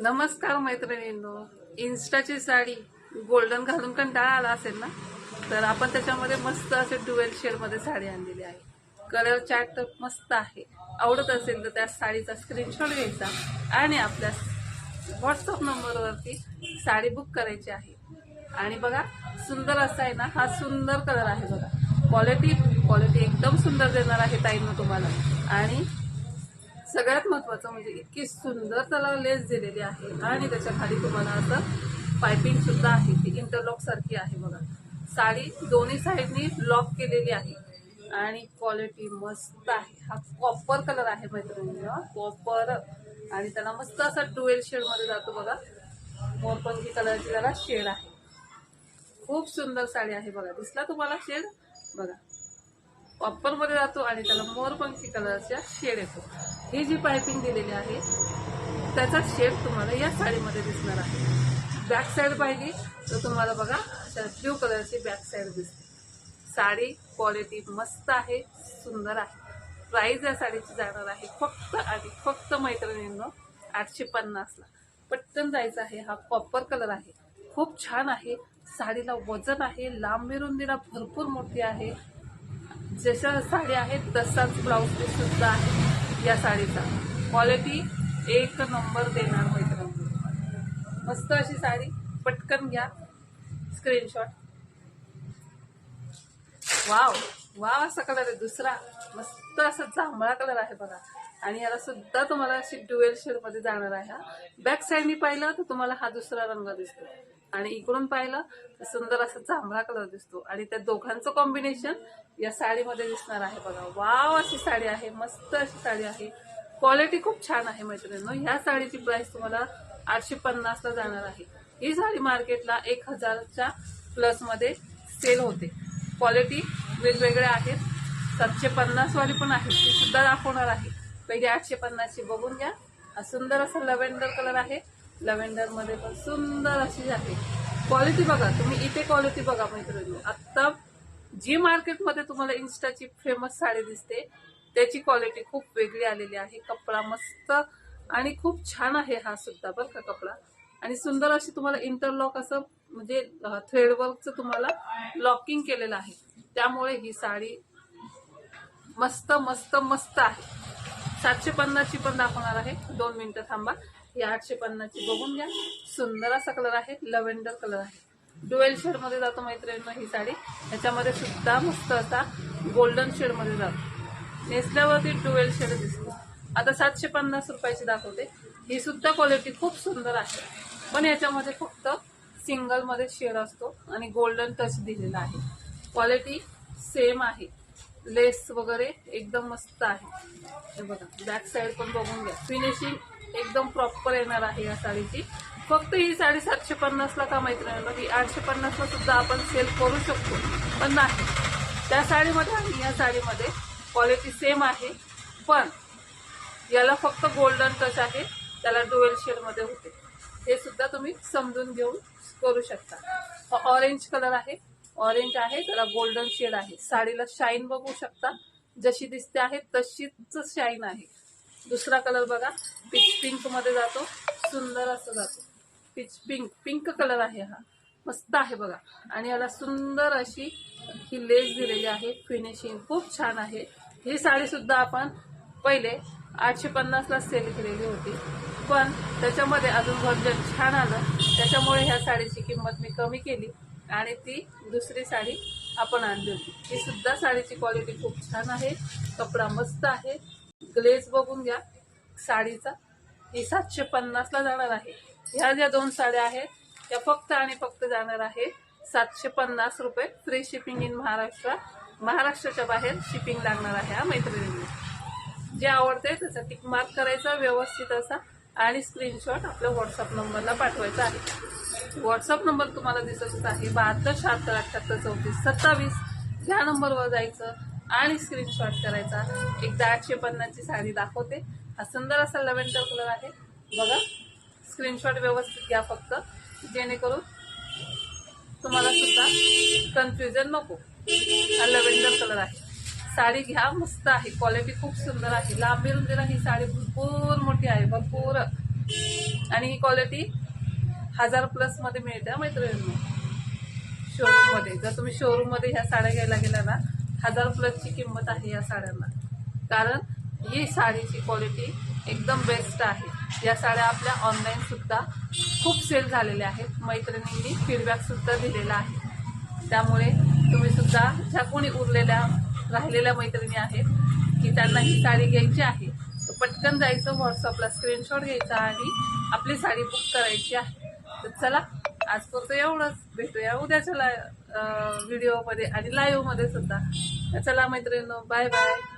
नमस्कार मैत्रिणींनो. इन्स्टाची साडी गोल्डन घालून कंटाळा आला असेल ना? तर आपण त्याच्यामध्ये मस्त असे ड्युएल शेडमध्ये साडी आणलेली आहे. कलर चार्ट तर मस्त आहे. आवडत असेल तर त्या साडीचा स्क्रीनशॉट घ्यायचा आणि आपल्या व्हॉट्सअप नंबरवरती साडी बुक करायची आहे. आणि बघा सुंदर असा आहे ना? हा सुंदर कलर आहे बघा. क्वालिटी क्वालिटी एकदम सुंदर देणार आहे ताईंना तुम्हाला. आणि सगळ्यात महत्वाचं म्हणजे इतकी सुंदर त्याला लेस दिलेली आहे. आणि त्याच्याखाली तुम्हाला असं पायपिंग सुद्धा आहे. ती इंटरलॉक सारखी आहे बघा. साडी दोन्ही साईडनी लॉक केलेली आहे. आणि क्वालिटी मस्त आहे. हा कॉपर कलर आहे मैत्रिणी कॉपर आणि त्याला मस्त असा ट्वेल शेडमध्ये जातो बघा. मोरपंखी कलरची त्याला शेड आहे. खूप सुंदर साडी आहे बघा. दिसला तुम्हाला शेड बघा. मध्ये जातो आणि त्याला मोरपंखी कलरच्या शेड येतो. ही जी पायपिंग दिलेली आहे त्याचा शेड तुम्हाला या साडीमध्ये दिसणार आहे. बॅक साईड पाहिली तर तुम्हाला बघा अशा ब्ल्यू कलरची बॅक साईड दिसते. साडी क्वालिटी मस्त आहे सुंदर आहे. प्राईज या साडीची जाणार आहे फक्त आणि फक्त मैत्रिणींनो आठशे पन्नासला पटकन जायचं आहे हा कॉपर कलर आहे. खूप छान आहे साडीला वजन आहे लांब रुंदीला भरपूर मोठी आहे. जशा साडी आहेत तसाच ब्लाऊज पीस सुद्धा आहे या साडीचा. क्वालिटी एक नंबर देणार मैत्रिणी मस्त अशी साडी पटकन घ्या. स्क्रीनशॉट वाव वाव असा कलर आहे. दुसरा मस्त असा जांभळा कलर आहे बघा. आणि याला सुद्धा तुम्हाला अशी ड्युएल शेडमध्ये जाणार आहे हा. बॅक साईडनी पाहिलं तर तुम्हाला हा दुसरा रंग दिसतो. आणि इकडून पाहिलं तर सुंदर असा जांभळा कलर दिसतो. आणि त्या दोघांचं कॉम्बिनेशन या साडीमध्ये दिसणार आहे बघा. वाव अशी साडी आहे. मस्त अशी साडी आहे. क्वालिटी खूप छान आहे मैत्रिणींनो. ह्या साडीची प्राइस तुम्हाला आठशे पन्नासला जाणार आहे. ही साडी मार्केटला एक हजारच्या प्लसमध्ये सेल होते. क्वालिटी वेगवेगळ्या आहेत. सातशे पन्नासवाली पण आहे. ती सुद्धा दाखवणार आहे. पहिले आठशे पन्नासची बघून घ्या. सुंदर असा लव्हेंडर कलर आहे. लव्हेंडरमध्ये पण सुंदर अशी आहे क्वालिटी बघा तुम्ही इथे क्वालिटी बघा मैत्रिणी. आत्ता जी मार्केटमध्ये तुम्हाला इन्स्टाची फेमस साडी दिसते त्याची क्वालिटी खूप वेगळी आलेली आहे. कपडा मस्त आणि खूप छान आहे हा सुद्धा बरं का कपडा. आणि सुंदर अशी तुम्हाला इंटरलॉक असं म्हणजे थ्रेडवर्कचं तुम्हाला लॉकिंग केलेलं आहे. त्यामुळे ही साडी मस्त मस्त मस्त आहे. सातशे पन्नासची पण दाखवणार आहे. दोन मिनिटं थांबा. ही आठशे पन्नासची. बघून घ्या. सुंदर असा कलर आहे. लव्हेंडर कलर आहे. डुएल शेडमध्ये जातो मैत्रिणींनो ही साडी. याच्यामध्ये सुद्धा मस्त असा गोल्डन शेडमध्ये जातो. नेसल्यावरती डुएल शेड दिसतो. आता सातशे पन्नास रुपयाची दाखवते. ही सुद्धा क्वालिटी खूप सुंदर आहे. पण याच्यामध्ये फक्त सिंगलमध्ये शेड असतो आणि गोल्डन टच दिलेला आहे. क्वालिटी सेम आहे. लेस वगैरे एकदम मस्त आहे. हे बघा. बॅक साईड पण बघून घ्या. फिनिशिंग एकदम प्रॉपर येणार आहे या साडीची. फक्त ही साडी सातशे पन्नासला का मैत्रिणीला ही आठशे पन्नासला सुद्धा आपण सेल करू शकतो. पण नाही. त्या साडीमध्ये आणि या साडीमध्ये क्वालिटी सेम आहे. पण याला फक्त गोल्डन टच आहे. त्याला डुएल शेडमध्ये होते. हे सुद्धा तुम्ही समजून घेऊन करू शकता. हा ऑरेंज कलर आहे. ऑरेंज आहे त्याला गोल्डन शेड आहे. साडीला शाईन बघू शकता. जशी दिसते आहे तशीच शाईन आहे. दुसरा कलर बघा. पिच पिंकमध्ये जातो. सुंदर असं जातो. पिच पिंक पिंक कलर आहे हा. मस्त आहे बघा. आणि याला सुंदर अशी ही लेस दिलेली आहे. फिनिशिंग खूप छान आहे. ही साडी सुद्धा आपण पहिले आठशे पन्नासला सेल केलेली होती. पण त्याच्यामध्ये अजून व्हर्जन छान आलं. त्याच्यामुळे ह्या साडीची किंमत मी कमी केली. आणि ती दुसरी साडी आपण आणली होती. ही सुद्धा साडीची क्वालिटी खूप छान आहे. कपडा मस्त आहे. ग्लेज बघून घ्या. साडीचा. ही सातशे पन्नासला जाणार आहे. ह्या ज्या दोन साड्या आहेत त्या फक्त आणि फक्त जाणार आहे सातशे पन्नास रुपये फ्री शिपिंग इन महाराष्ट्र. महाराष्ट्राच्या बाहेर शिपिंग लागणार आहे हा मैत्रिणींनी. जे आवडते त्याचा टिक मार्क करायचा व्यवस्थित असा आणि स्क्रीनशॉट आपल्या व्हॉट्सअप नंबरला पाठवायचा आहे. व्हॉट्सअप नंबर तुम्हाला दिसत आहे. बहात्तर शहात्तर अठ्ठ्याहत्तर चौतीस सत्तावीस. ह्या नंबरवर जायचं. आणि स्क्रीनशॉट करायचा. एकदा आठशे पन्नासची साडी दाखवते. हा सुंदर असा लव्हेंडर कलर आहे. बघा स्क्रीनशॉट व्यवस्थित घ्या फक्त. जेणेकरून तुम्हाला सुद्धा कन्फ्युजन नको. हा लव्हेंडर कलर आहे. साडी घ्या मस्त आहे. क्वालिटी खूप सुंदर आहे. लांबी रुंदीला ही साडी भरपूर मोठी आहे भरपूर. आणि ही क्वालिटी हजार प्लसमध्ये मिळते मैत्रिणी शोरूममध्ये. जर तुम्ही शोरूममध्ये ह्या साड्या घ्यायला गेला ना हजार प्लसची किंमत आहे या साड्यांना. कारण ही साडीची क्वालिटी एकदम बेस्ट आहे. या साड्या आपल्या ऑनलाईनसुद्धा खूप सेल झालेल्या आहेत. मैत्रिणींनी फीडबॅकसुद्धा दिलेला आहे. त्यामुळे तुम्ही सुद्धा ज्या कोणी उरलेल्या राहिलेल्या मैत्रिणी आहेत की त्यांना ही साडी घ्यायची आहे तर पटकन जायचं व्हॉट्सअपला स्क्रीनशॉट घ्यायचा आणि आपली साडी बुक करायची आहे. तर चला आज पुरतं एवढंच. भेटूया उद्याच्या ला व्हिडिओमध्ये आणि लाईव्हमध्ये सुद्धा. चला मैत्रिणी बाय बाय